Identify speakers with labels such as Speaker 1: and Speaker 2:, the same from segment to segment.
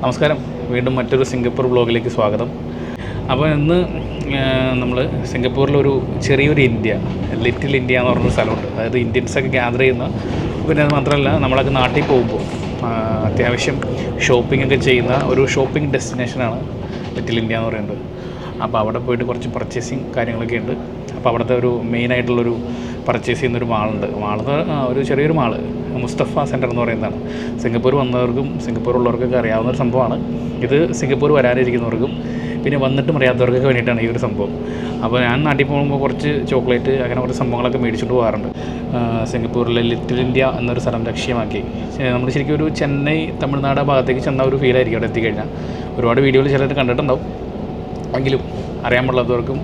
Speaker 1: നമസ്കാരം. വീണ്ടും മറ്റൊരു സിംഗപ്പൂർ ബ്ലോഗിലേക്ക് സ്വാഗതം. അപ്പോൾ ഇന്ന് നമ്മൾ സിംഗപ്പൂരിലൊരു ചെറിയൊരു ഇന്ത്യ ലിറ്റിൽ ഇന്ത്യ എന്ന് പറഞ്ഞൊരു സ്ഥലമുണ്ട്. അതായത് ഇന്ത്യൻസൊക്കെ ഗ്യാദർ ചെയ്യുന്ന പിന്നെ അത് മാത്രമല്ല നമ്മളൊക്കെ നാട്ടിൽ പോകുമ്പോൾ അത്യാവശ്യം ഷോപ്പിംഗ് ഒക്കെ ചെയ്യുന്ന ഒരു ഷോപ്പിംഗ് ഡെസ്റ്റിനേഷനാണ് ലിറ്റിൽ ഇന്ത്യ എന്ന് പറയുന്നത്. അപ്പോൾ അവിടെ പോയിട്ട് കുറച്ച് പർച്ചേസിങ് കാര്യങ്ങളൊക്കെ ഉണ്ട്. അപ്പോൾ അവിടുത്തെ ഒരു മെയിനായിട്ടുള്ളൊരു പർച്ചേസ് ചെയ്യുന്നൊരു മാളുണ്ട് മാളെന്ന് ഒരു ചെറിയൊരു മാൾ മുസ്തഫ സെന്റർ എന്ന് പറയുന്നതാണ്. സിംഗപ്പൂർ വന്നവർക്കും സിംഗപ്പൂർ ഉള്ളവർക്കൊക്കെ അറിയാവുന്ന ഒരു സംഭവമാണ്. ഇത് സിംഗപ്പൂർ വരാനിരിക്കുന്നവർക്കും പിന്നെ വന്നിട്ടും അറിയാത്തവർക്കൊക്കെ വേണ്ടിയിട്ടാണ് ഈ ഒരു സംഭവം. അപ്പോൾ ഞാൻ നാട്ടിൽ പോകുമ്പോൾ കുറച്ച് ചോക്ലേറ്റ് അങ്ങനെ കുറച്ച് സംഭവങ്ങളൊക്കെ മേടിച്ചുകൊണ്ട് പോകാറുണ്ട്. സിംഗപ്പൂരിലെ ലിറ്റിൽ ഇന്ത്യ എന്നൊരു സ്ഥലം ലക്ഷ്യമാക്കി. നമ്മൾ ശരിക്കും ഒരു ചെന്നൈ തമിഴ്നാട് ഭാഗത്തേക്ക് ചെന്ന ഒരു ഫീലായിരിക്കും അവിടെ എത്തിക്കഴിഞ്ഞാൽ. ഒരുപാട് വീഡിയോയിൽ ചിലർ കണ്ടിട്ടുണ്ടാവും. എങ്കിലും അറിയാൻ പാടില്ലാത്തവർക്കും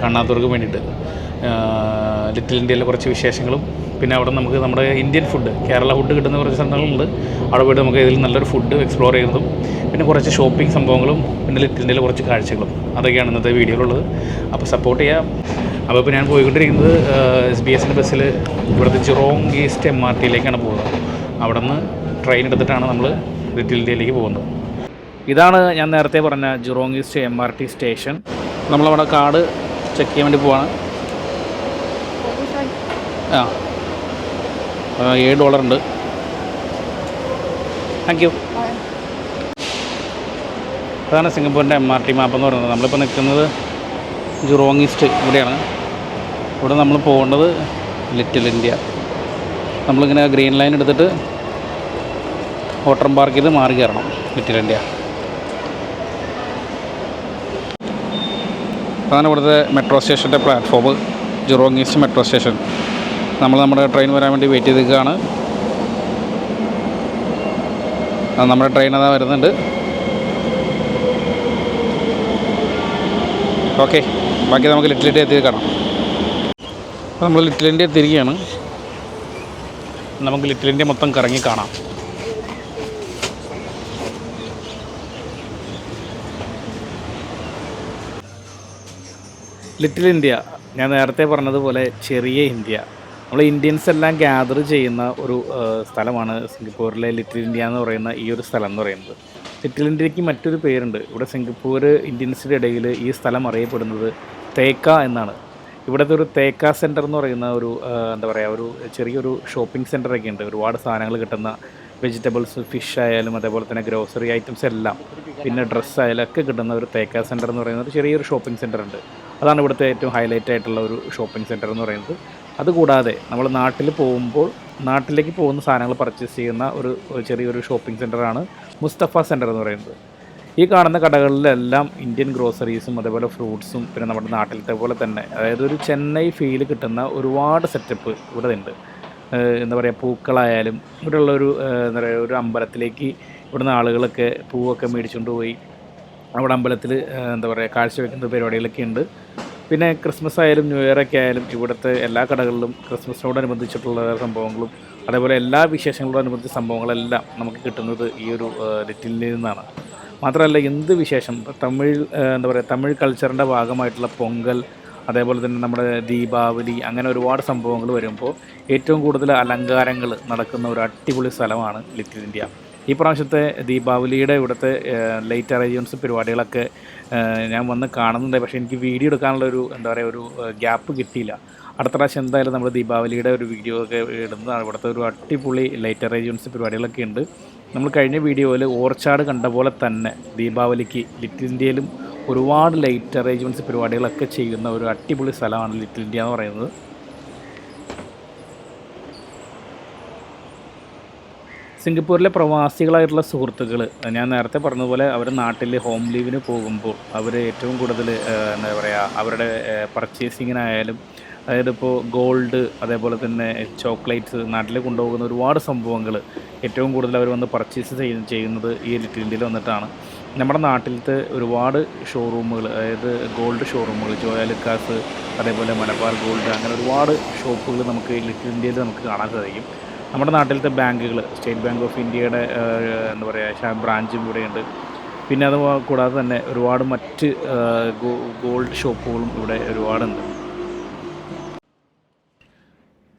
Speaker 1: കാണാത്തവർക്കും വേണ്ടിയിട്ട്. ലിറ്റിൽ ഇന്ത്യയിലെ കുറച്ച് വിശേഷങ്ങളും. പിന്നെ അവിടെ നമുക്ക് നമ്മുടെ ഇന്ത്യൻ ഫുഡ് കേരള ഫുഡ് കിട്ടുന്ന കുറച്ച് സ്ഥലങ്ങളുണ്ട് അവിടെ പോയിട്ട് നമുക്ക് ഇതിൽ നല്ലൊരു ഫുഡ് എക്സ്പ്ലോർ ചെയ്യുന്നതും പിന്നെ കുറച്ച് ഷോപ്പിംഗ് സംഭവങ്ങളും പിന്നെ ലിറ്റിൽ ഇന്ത്യയിലെ കുറച്ച് കാഴ്ചകളും. അതൊക്കെയാണ് ഇന്നത്തെ വീഡിയോയിലുള്ളത്. അപ്പോൾ സപ്പോർട്ട് ചെയ്യാം. അപ്പോൾ ഇപ്പോൾ ഞാൻ പോയിക്കൊണ്ടിരിക്കുന്നത് എസ് ബി എസിന്റെ ബസ്സിൽ ഇവിടുത്തെ ജിറോങ് ഈസ്റ്റ് എം ആർ ടിയിലേക്കാണ് പോകുന്നത്. അവിടെ നിന്ന് ട്രെയിൻ എടുത്തിട്ടാണ് നമ്മൾ ലിറ്റിൽ ഇന്ത്യയിലേക്ക് പോകുന്നത്. ഇതാണ് ഞാൻ നേരത്തെ പറഞ്ഞ Jurong East M R T station നമ്മളവിടെ കാർഡ് ചെക്ക് ചെയ്യാൻ വേണ്ടി പോവാണ്. ആ. ഏഴ് ഡോളർ ഉണ്ട് താങ്ക് യു അതാണ് സിംഗപ്പൂരിന്റെ എം ആർ ടി മാപ്പ് എന്ന് പറയുന്നത് നമ്മളിപ്പോൾ നിൽക്കുന്നത് ജുറോങ് ഈസ്റ്റ് ഇവിടെയാണ്. ഇവിടെ നമ്മൾ പോകേണ്ടത് ലിറ്റിൽ ഇന്ത്യ നമ്മളിങ്ങനെ ഗ്രീൻ ലൈൻ എടുത്തിട്ട് ഓട്ടം പാർക്ക് ചെയ്ത് മാറി കയറണം ലിറ്റിൽ ഇന്ത്യ അതാണ് ഇവിടുത്തെ മെട്രോ സ്റ്റേഷന്റെ platform Jurong East metro station നമ്മൾ നമ്മുടെ ട്രെയിൻ വരാൻ വേണ്ടി വെയിറ്റ് ചെയ്ത് നിൽക്കുകയാണ് നമ്മുടെ ട്രെയിൻ അതാ വരുന്നുണ്ട്. ഓക്കെ ബാക്കി നമുക്ക് ലിറ്റിൽ ഇന്ത്യ എത്തി കാണാം. അപ്പോൾ നമ്മൾ ലിറ്റിൽ ഇന്ത്യ തിരികെയാണ് നമുക്ക് ലിറ്റിൽ ഇന്ത്യ മൊത്തം കറങ്ങി കാണാം. ലിറ്റിൽ ഇന്ത്യ ഞാൻ നേരത്തെ പറഞ്ഞതുപോലെ ചെറിയ ഇന്ത്യ നമ്മൾ ഇന്ത്യൻസ് എല്ലാം ഗ്യാദർ ചെയ്യുന്ന ഒരു സ്ഥലമാണ് സിംഗപ്പൂരിലെ ലിറ്റിൽ ഇന്ത്യ എന്ന് പറയുന്ന ഈ ഒരു സ്ഥലം എന്ന് പറയുന്നത്. ലിറ്റിൽ ഇന്ത്യയ്ക്ക് മറ്റൊരു പേരുണ്ട്. ഇവിടെ സിംഗപ്പൂർ ഇന്ത്യൻസിന്റെ ഇടയിൽ ഈ സ്ഥലം അറിയപ്പെടുന്നത് തേക്ക എന്നാണ്. ഇവിടുത്തെ ഒരു തേക്ക സെന്റർ എന്ന് പറയുന്ന ഒരു എന്താ പറയുക ഒരു ചെറിയൊരു ഷോപ്പിംഗ് സെന്ററൊക്കെ ഉണ്ട്. ഒരുപാട് സാധനങ്ങൾ കിട്ടുന്ന വെജിറ്റബിൾസ് ഫിഷ് ആയാലും അതേപോലെ തന്നെ ഗ്രോസറി ഐറ്റംസ് എല്ലാം പിന്നെ ഡ്രസ്സ് ആയാലും ഒക്കെ കിട്ടുന്ന ഒരു തേക്ക സെന്റർ എന്ന് പറയുന്ന ഒരു ചെറിയൊരു ഷോപ്പിംഗ് സെന്റർ ഉണ്ട്. അതാണ് ഇവിടുത്തെ ഏറ്റവും ഹൈലൈറ്റ് ആയിട്ടുള്ള ഒരു ഷോപ്പിംഗ് സെന്റർ എന്ന് പറയുന്നത്. അതുകൂടാതെ നമ്മൾ നാട്ടിൽ പോകുമ്പോൾ നാട്ടിലേക്ക് പോകുന്ന സാധനങ്ങൾ പർച്ചേസ് ചെയ്യുന്ന ഒരു ചെറിയൊരു ഷോപ്പിംഗ് സെന്ററാണ് മുസ്തഫ സെന്റർ എന്ന് പറയുന്നത്. ഈ കാണുന്ന കടകളിലെല്ലാം ഇന്ത്യൻ ഗ്രോസറീസും അതേപോലെ ഫ്രൂട്ട്സും പിന്നെ നമ്മുടെ നാട്ടിലത്തെ പോലെ തന്നെ അതായത് ഒരു ചെന്നൈ ഫീൽ കിട്ടുന്ന ഒരുപാട് സെറ്റപ്പ് ഇവിടെ ഉണ്ട്. എന്താ പറയുക പൂക്കളായാലും ഇവിടെയുള്ള ഒരു എന്താ പറയുക ഒരു അമ്പലത്തിലേക്ക് ഇവിടുന്ന് ആളുകളൊക്കെ പൂവൊക്കെ മേടിച്ചുകൊണ്ട് പോയി. അവിടെ അമ്പലത്തിൽ എന്താ പറയുക കാഴ്ചവെക്കുന്ന പരിപാടികളൊക്കെ ഉണ്ട്. പിന്നെ ക്രിസ്മസ് ആയാലും ന്യൂ ഇയർ ഒക്കെ ആയാലും ഇവിടുത്തെ എല്ലാ കടകളിലും ക്രിസ്മസിനോടനുബന്ധിച്ചിട്ടുള്ള സംഭവങ്ങളും അതേപോലെ എല്ലാ വിശേഷങ്ങളോടനുബന്ധിച്ച സംഭവങ്ങളെല്ലാം നമുക്ക് കിട്ടുന്നത് ഈ ഒരു ലിറ്റിൽ നിന്നാണ്. മാത്രമല്ല എന്ത് വിശേഷം? തമിഴ് എന്താ പറയുക തമിഴ് കൾച്ചറിന്റെ ഭാഗമായിട്ടുള്ള പൊങ്കൽ അതേപോലെ തന്നെ നമ്മുടെ ദീപാവലി അങ്ങനെ ഒരുപാട് സംഭവങ്ങൾ വരുമ്പോൾ ഏറ്റവും കൂടുതൽ അലങ്കാരങ്ങൾ നടക്കുന്ന ഒരു അടിപൊളി സ്ഥലമാണ് ലിറ്റിൽ ഇന്ത്യ. ഈ പ്രാവശ്യത്തെ ദീപാവലിയുടെ ഇവിടുത്തെ ലൈറ്റ് അറേഞ്ച്മെന്റ്സ് പരിപാടികളൊക്കെ ഞാൻ വന്ന് കാണുന്നുണ്ട്. പക്ഷേ എനിക്ക് വീഡിയോ എടുക്കാനുള്ള ഒരു എന്താ പറയുക ഒരു ഗ്യാപ്പ് കിട്ടിയില്ല. അടുത്ത പ്രാവശ്യം എന്തായാലും നമ്മൾ ദീപാവലിയുടെ ഒരു വീഡിയോ ഒക്കെ ഇടുന്നതാണ്. ഇവിടുത്തെ ഒരു അടിപൊളി ലൈറ്റ് അറേഞ്ച്മെന്റ്സ് പരിപാടികളൊക്കെ ഉണ്ട്. നമ്മൾ കഴിഞ്ഞ വീഡിയോയിൽ ഓർച്ചാട് കണ്ട പോലെ തന്നെ ദീപാവലിക്ക് ലിറ്റിൽ ഇന്ത്യയിലും ഒരുപാട് ലൈറ്റ് അറേഞ്ച്മെന്റ്സ് പരിപാടികളൊക്കെ ചെയ്യുന്ന ഒരു അടിപൊളി സ്ഥലമാണ് ലിറ്റിൽ ഇന്ത്യ എന്ന് പറയുന്നത്. സിംഗപ്പൂരിലെ പ്രവാസികളായിട്ടുള്ള സുഹൃത്തുക്കൾ ഞാൻ നേരത്തെ പറഞ്ഞതുപോലെ അവർ നാട്ടിൽ ഹോം ലീവിന് പോകുമ്പോൾ അവർ ഏറ്റവും കൂടുതൽ എന്താ പറയുക അവരുടെ പർച്ചേസിങ്ങിനായാലും അതായത് ഇപ്പോൾ ഗോൾഡ് അതേപോലെ തന്നെ ചോക്ലേറ്റ്സ് നാട്ടിൽ കൊണ്ടുപോകുന്ന ഒരുപാട് സംഭവങ്ങൾ ഏറ്റവും കൂടുതൽ അവർ വന്ന് പർച്ചേസ് ചെയ്യുന്ന ചെയ്യുന്നത് ഈ ലിറ്റിൽ ഇന്ത്യയിൽ വന്നിട്ടാണ്. നമ്മുടെ നാട്ടിലത്തെ ഒരുപാട് ഷോറൂമുകൾ അതായത് ഗോൾഡ് ഷോറൂമുകൾ ജോയാലുക്കാസ് അതേപോലെ മലബാർ ഗോൾഡ് അങ്ങനെ ഒരുപാട് ഷോപ്പുകൾ നമുക്ക് ലിറ്റിൽ ഇന്ത്യയിൽ നമുക്ക് കാണാൻ സാധിക്കും. നമ്മുടെ നാട്ടിലത്തെ ബാങ്കുകൾ സ്റ്റേറ്റ് ബാങ്ക് ഓഫ് ഇന്ത്യയുടെ എന്താ പറയുക ബ്രാഞ്ചും ഇവിടെയുണ്ട്. പിന്നെ അത് കൂടാതെ തന്നെ ഒരുപാട് മറ്റ് ഗോൾഡ് ഷോപ്പുകളും ഇവിടെ ഒരുപാടുണ്ട്.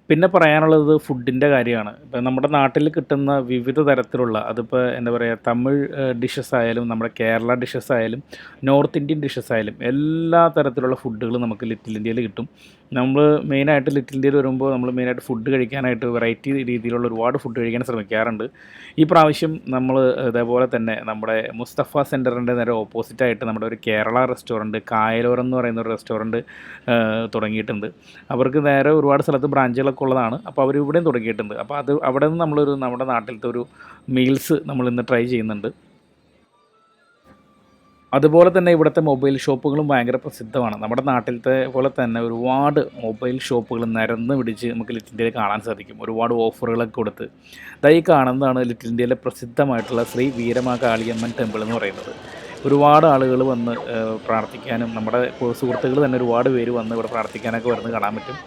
Speaker 1: പിന്നെ പറയാനുള്ളത് ഫുഡിന്റെ കാര്യമാണ്. ഇപ്പം നമ്മുടെ നാട്ടിൽ കിട്ടുന്ന വിവിധ തരത്തിലുള്ള അതിപ്പോൾ എന്താ പറയുക തമിഴ് ഡിഷസ് ആയാലും നമ്മുടെ കേരള ഡിഷസ് ആയാലും നോർത്ത് ഇന്ത്യൻ ഡിഷസ് ആയാലും എല്ലാ തരത്തിലുള്ള ഫുഡുകളും നമുക്ക് ലിറ്റിൽ ഇന്ത്യയിൽ കിട്ടും. നമ്മൾ മെയിനായിട്ട് ലിറ്റിൽ ഇന്ത്യയിൽ വരുമ്പോൾ നമ്മൾ മെയിനായിട്ട് ഫുഡ് കഴിക്കാനായിട്ട് വെറൈറ്റി രീതിയിലുള്ള ഒരുപാട് ഫുഡ് കഴിക്കാൻ ശ്രമിക്കാറുണ്ട്. ഈ പ്രാവശ്യം നമ്മൾ ഇതേപോലെ തന്നെ നമ്മുടെ മുസ്തഫ സെന്ററിന്റെ നേരെ ഓപ്പോസിറ്റായിട്ട് നമ്മുടെ ഒരു കേരള റെസ്റ്റോറന്റ് കായലോരം എന്ന് പറയുന്ന ഒരു റെസ്റ്റോറന്റ് തുടങ്ങിയിട്ടുണ്ട്. അവർക്ക് നേരെ ഒരുപാട് സ്ഥലത്ത് ബ്രാഞ്ചുകളൊക്കെ ഉള്ളതാണ്. അപ്പോൾ അവർ ഇവിടെയും തുടങ്ങിയിട്ടുണ്ട്. അപ്പോൾ അത് അവിടെ നിന്ന് നമ്മളൊരു നമ്മുടെ നാട്ടിലത്തെ ഒരു മീൽസ് നമ്മൾ ഇന്ന് ട്രൈ ചെയ്യുന്നുണ്ട്. അതുപോലെ തന്നെ ഇവിടുത്തെ മൊബൈൽ ഷോപ്പുകളും ഭയങ്കര പ്രസിദ്ധമാണ്. നമ്മുടെ നാട്ടിലത്തെ പോലെ തന്നെ ഒരുപാട് മൊബൈൽ ഷോപ്പുകൾ നിരന്ന് പിടിച്ച് നമുക്ക് ലിറ്റിൽ ഇന്ത്യയിൽ കാണാൻ സാധിക്കും. ഒരുപാട് ഓഫറുകളൊക്കെ കൊടുത്ത്. ദൈ കാണുന്നതാണ് ലിറ്റിൽ ഇന്ത്യയിലെ പ്രസിദ്ധമായിട്ടുള്ള ശ്രീ വീരമാ കാളിയമ്മൻ ടെമ്പിൾ എന്ന് പറയുന്നത്. ഒരുപാട് ആളുകൾ വന്ന് പ്രാർത്ഥിക്കാനും നമ്മുടെ സുഹൃത്തുക്കൾ തന്നെ ഒരുപാട് പേര് വന്ന് ഇവിടെ പ്രാർത്ഥിക്കാനൊക്കെ വരുന്നത് കാണാൻ പറ്റും.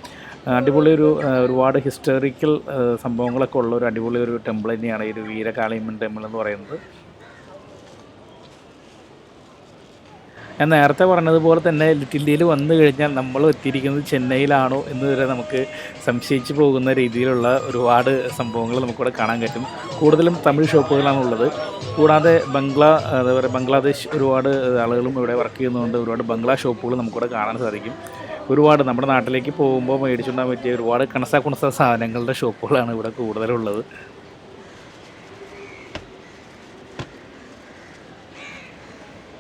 Speaker 1: അടിപൊളി ഒരു ഒരുപാട് ഹിസ്റ്റോറിക്കൽ സംഭവങ്ങളൊക്കെ ഉള്ള ഒരു അടിപൊളി ഒരു ടെമ്പിൾ തന്നെയാണ് ഈ ഒരു വീരകാളിയമ്മൻ ടെമ്പിൾ എന്ന് പറയുന്നത്. ഞാൻ നേരത്തെ പറഞ്ഞതുപോലെ തന്നെ ലിറ്റിൽ ഇന്ത്യയിൽ വന്നു കഴിഞ്ഞാൽ നമ്മൾ എത്തിയിരിക്കുന്നത് ചെന്നൈയിലാണോ എന്ന് വരെ നമുക്ക് സംശയിച്ച് പോകുന്ന രീതിയിലുള്ള ഒരുപാട് സംഭവങ്ങൾ നമുക്കിവിടെ കാണാൻ പറ്റും കൂടുതലും തമിഴ് ഷോപ്പുകളാണ് ഉള്ളത്. കൂടാതെ ബംഗ്ലാ എന്താ പറയുക ബംഗ്ലാദേശ് ഒരുപാട് ആളുകളും ഇവിടെ വർക്ക് ചെയ്യുന്നതുകൊണ്ട് ഒരുപാട് ബംഗ്ലാ ഷോപ്പുകൾ നമുക്കിവിടെ കാണാൻ സാധിക്കും. ഒരുപാട് നമ്മുടെ നാട്ടിലേക്ക് പോകുമ്പോൾ മേടിച്ചുകൊണ്ടാൻ പറ്റിയ ഒരുപാട് കണസ കുണസ സാധനങ്ങളുടെ ഷോപ്പുകളാണ് ഇവിടെ കൂടുതലുള്ളത്.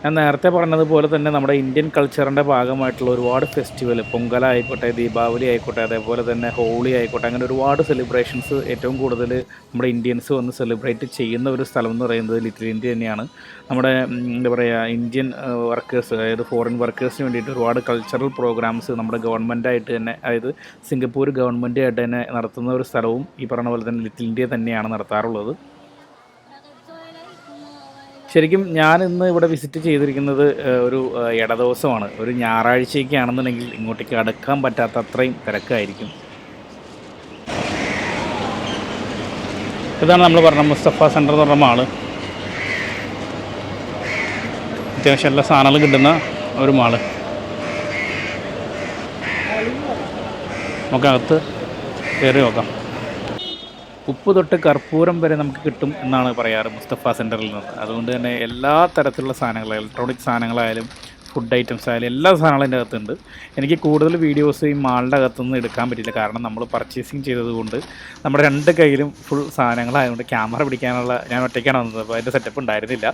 Speaker 1: ഞാൻ നേരത്തെ പറഞ്ഞതുപോലെ തന്നെ നമ്മുടെ ഇന്ത്യൻ കൾച്ചറിന്റെ ഭാഗമായിട്ടുള്ള ഒരുപാട് ഫെസ്റ്റിവൽ പൊങ്കലായിക്കോട്ടെ ദീപാവലി ആയിക്കോട്ടെ അതേപോലെ തന്നെ ഹോളി ആയിക്കോട്ടെ അങ്ങനെ ഒരുപാട് സെലിബ്രേഷൻസ് ഏറ്റവും കൂടുതൽ നമ്മുടെ ഇന്ത്യൻസ് വന്ന് സെലിബ്രേറ്റ് ചെയ്യുന്ന ഒരു സ്ഥലം എന്ന് പറയുന്നത് ലിറ്റിൽ ഇന്ത്യ തന്നെയാണ്. നമ്മുടെ എന്താ പറയുക ഇന്ത്യൻ വർക്കേഴ്സ് അതായത് ഫോറിൻ വർക്കേഴ്സിന് വേണ്ടിയിട്ട് ഒരുപാട് കൾച്ചറൽ പ്രോഗ്രാംസ് നമ്മുടെ ഗവൺമെന്റായിട്ട് തന്നെ അതായത് സിംഗപ്പൂർ ഗവൺമെന്റായിട്ട് തന്നെ നടത്തുന്ന ഒരു സ്ഥലവും ഈ പറഞ്ഞ പോലെ തന്നെ ലിറ്റിൽ ഇന്ത്യ തന്നെയാണ് നടത്താറുള്ളത്. ശരിക്കും ഞാൻ ഇന്ന് ഇവിടെ വിസിറ്റ് ചെയ്തിരിക്കുന്നത് ഒരു ഇടദിവസമാണ്. ഒരു ഞായറാഴ്ചയ്ക്കാണെന്നുണ്ടെങ്കിൽ ഇങ്ങോട്ടേക്ക് അടുക്കാൻ പറ്റാത്ത അത്രയും തിരക്കായിരിക്കും. ഇതാണ് നമ്മൾ പറഞ്ഞ മുസ്തഫ സെന്റർ എന്ന് പറഞ്ഞ മാൾ. അത്യാവശ്യം എല്ലാ സാധനങ്ങളും കിട്ടുന്ന ഒരു മാൾ. നമുക്കകത്ത് കയറി നോക്കാം. ഉപ്പ് തൊട്ട് കർപ്പൂരം വരെ നമുക്ക് കിട്ടും എന്നാണ് പറയാറ് മുസ്തഫ സെന്ററിൽ നിന്ന്. അതുകൊണ്ട് തന്നെ എല്ലാ തരത്തിലുള്ള സാധനങ്ങൾ ഇലക്ട്രോണിക് സാധനങ്ങളായാലും ഫുഡ് ഐറ്റംസ് ആയാലും എല്ലാ സാധനങ്ങളും എന്റെ അകത്തുണ്ട്. എനിക്ക് കൂടുതൽ വീഡിയോസ് ഈ മാളിന്റെ അകത്തുനിന്ന് എടുക്കാൻ പറ്റില്ല. കാരണം നമ്മൾ പർച്ചേസിങ് ചെയ്തതുകൊണ്ട് നമ്മുടെ രണ്ട് കയ്യിലും ഫുൾ സാധനങ്ങളായതുകൊണ്ട് ക്യാമറ പിടിക്കാനുള്ള ഞാൻ ഒറ്റയ്ക്കാണ് വന്നത്. അപ്പോൾ അതിന്റെ സെറ്റപ്പ് ഉണ്ടായിരുന്നില്ല.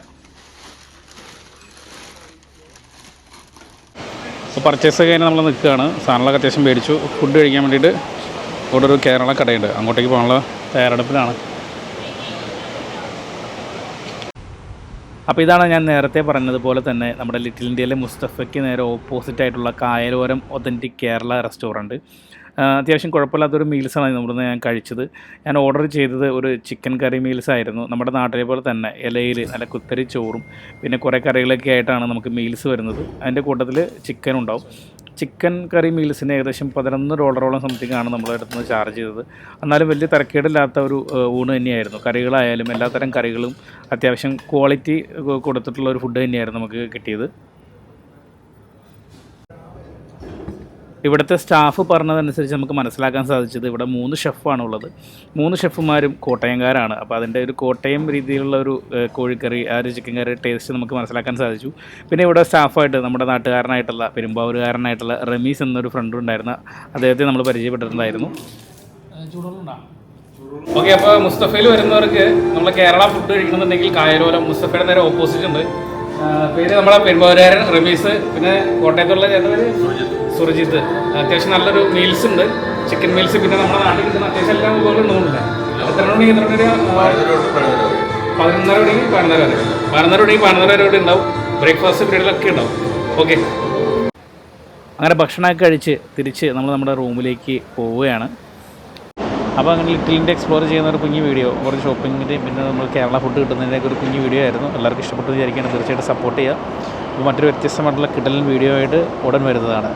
Speaker 1: അപ്പോൾ പർച്ചേസ് കഴിഞ്ഞ് നമ്മൾ നിൽക്കുകയാണ്. സാധനങ്ങളൊക്കെ അത്യാവശ്യം മേടിച്ചു. ഫുഡ് കഴിക്കാൻ വേണ്ടിയിട്ട് ഇവിടെ ഒരു കേരള കടയുണ്ട്. അങ്ങോട്ടേക്ക് പോകാനുള്ള തയ്യാറെടുപ്പിലാണ്. അപ്പോൾ ഇതാണ് ഞാൻ നേരത്തെ പറഞ്ഞതുപോലെ തന്നെ നമ്മുടെ ലിറ്റിൽ ഇന്ത്യയിലെ മുസ്തഫയ്ക്ക് നേരെ ഓപ്പോസിറ്റ് ആയിട്ടുള്ള കായലോരം ഒതന്റിക് കേരള റെസ്റ്റോറന്റ് അത്യാവശ്യം കുഴപ്പമില്ലാത്തൊരു മീൽസാണ് ഇവിടുന്ന് ഞാൻ കഴിച്ചത്. ഞാൻ ഓർഡർ ചെയ്തത് ഒരു ചിക്കൻ കറി മീൽസ് ആയിരുന്നു. നമ്മുടെ നാട്ടിലെ പോലെ തന്നെ ഇലയിൽ നല്ല കുത്തരി ചോറും പിന്നെ കുറേ കറികളൊക്കെ ആയിട്ടാണ് നമുക്ക് മീൽസ് വരുന്നത്. അതിന്റെ കൂട്ടത്തിൽ ചിക്കൻ ഉണ്ടാവും. ചിക്കൻ കറി മീൽസിന് ഏകദേശം പതിനൊന്ന് ഡോളറോളം സംതിങ് ആണ് നമ്മുടെ അടുത്ത് നിന്ന് ചാർജ് ചെയ്തത്. എന്നാലും വലിയ തിരക്കേടില്ലാത്ത ഒരു ഊണ് തന്നെയായിരുന്നു. കറികളായാലും എല്ലാത്തരം കറികളും അത്യാവശ്യം ക്വാളിറ്റി കൊടുത്തിട്ടുള്ള ഒരു ഫുഡ് തന്നെയായിരുന്നു നമുക്ക് കിട്ടിയത്. ഇവിടുത്തെ സ്റ്റാഫ് പറഞ്ഞതനുസരിച്ച് നമുക്ക് മനസ്സിലാക്കാൻ സാധിച്ചത് ഇവിടെ മൂന്ന് ഷെഫാണ് ഉള്ളത്. മൂന്ന് ഷെഫുമാരും കോട്ടയംകാരാണ്. അപ്പോൾ അതിന്റെ ഒരു കോട്ടയം രീതിയിലുള്ള ഒരു കോഴിക്കറി ആ ഒരു ചിക്കൻ കറി ടേസ്റ്റ് നമുക്ക് മനസ്സിലാക്കാൻ സാധിച്ചു. പിന്നെ ഇവിടെ സ്റ്റാഫായിട്ട് നമ്മുടെ നാട്ടുകാരനായിട്ടുള്ള പെരുമ്പാവൂരുകാരനായിട്ടുള്ള റമീസ് എന്നൊരു ഫ്രണ്ട് ഉണ്ടായിരുന്ന അദ്ദേഹത്തെ നമ്മൾ പരിചയപ്പെട്ടിട്ടുണ്ടായിരുന്നു. ഓക്കെ അപ്പോൾ മുസ്തഫയിൽ വരുന്നവർക്ക് നമ്മൾ കേരള ഫുഡ് കഴിക്കണമെന്നുണ്ടെങ്കിൽ കായലോലം മുസ്തഫയുടെ നേരെ ഓപ്പോസിറ്റ് ഉണ്ട്. പിന്നെ പേര് നമ്മളെ പെരുമ്പാവൂരുകാരൻ റമീസ് പിന്നെ കോട്ടയത്തുള്ള ചേട്ടൻ സുർജിത്ത്. അത്യാവശ്യം നല്ലൊരു മീൽസ് ഉണ്ട്. ചിക്കൻ മീൽസ് പിന്നെ നമ്മുടെ നാട്ടിൽ കിട്ടുന്ന അത്യാവശ്യം എല്ലാ വിഭവങ്ങളും ഉണ്ടുണ്ട് എത്ര മണി എത്ര മണി? പതിനൊന്നര മണിക്ക് പതിനൊന്നര വരെ. പതിനൊന്നര മണിക്ക് പതിനൊന്നര വരെ ഉണ്ടാവും. ബ്രേക്ക്ഫാസ്റ്റ് പീരീഡിലൊക്കെ ഉണ്ടാവും. ഓക്കെ അങ്ങനെ ഭക്ഷണമൊക്കെ കഴിച്ച് തിരിച്ച് നമ്മൾ നമ്മുടെ റൂമിലേക്ക് പോവുകയാണ്. അപ്പോൾ അങ്ങനെ ലിറ്റിലിന്റെ എക്സ്പ്ലോർ ചെയ്യുന്ന ഒരു കുഞ്ഞു വീഡിയോ കുറച്ച് ഷോപ്പിങ്ങിന്റെയും പിന്നെ നമ്മൾ കേരള ഫുഡ് കിട്ടുന്നതിന്റെയൊക്കെ ഒരു കുഞ്ഞു വീഡിയോ ആയിരുന്നു. എല്ലാവർക്കും ഇഷ്ടപ്പെട്ടു വിചാരിക്കുകയാണ്. തീർച്ചയായിട്ടും സപ്പോർട്ട് ചെയ്യുക. അപ്പോൾ മറ്റൊരു വ്യത്യസ്തമായിട്ടുള്ള കിടലൻ വീഡിയോ ആയിട്ട് ഉടൻ വരുന്നതാണ്.